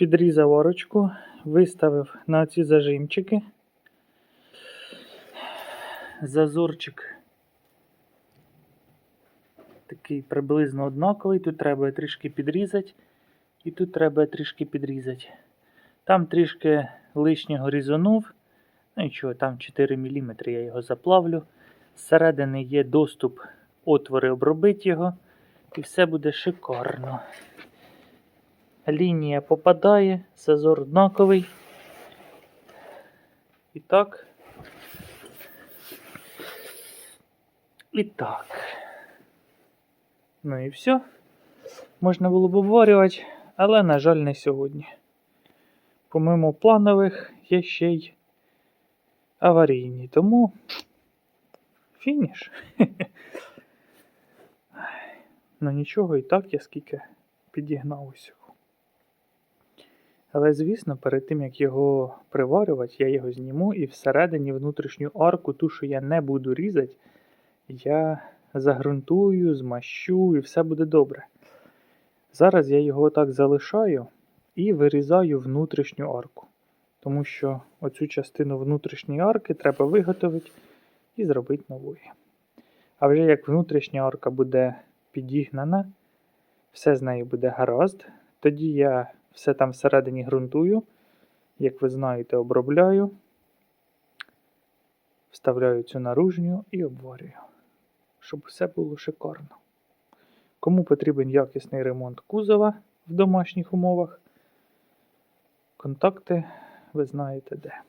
Підрізав орочку, виставив на ці зажимчики. Зазорчик такий приблизно однаковий. Тут треба трішки підрізати, і тут треба трішки підрізати. Там трішки лишнього різанув. Ну нічого, там 4 мм я його заплавлю. Зсередини є доступ, отвори обробити його, і все буде шикарно. Лінія попадає, зазор однаковий. І так. І так. Ну і все. Можна було б обварювати, але, на жаль, не сьогодні. Помимо планових, є ще й аварійні. Тому фініш. Ну нічого, і так я скільки підігнав усього. Але, звісно, перед тим як його приварювати, я його зніму і всередині внутрішню арку, ту, що я не буду різати, я загрунтую, змащу і все буде добре. Зараз я його так залишаю і вирізаю внутрішню арку. Тому що оцю частину внутрішньої арки треба виготовити і зробити новою. А вже як внутрішня арка буде підігнана, все з нею буде гаразд, тоді я все там всередині ґрунтую, як ви знаєте, обробляю, вставляю цю наружню і обварюю, щоб все було шикарно. Кому потрібен якісний ремонт кузова в домашніх умовах, контакти ви знаєте де.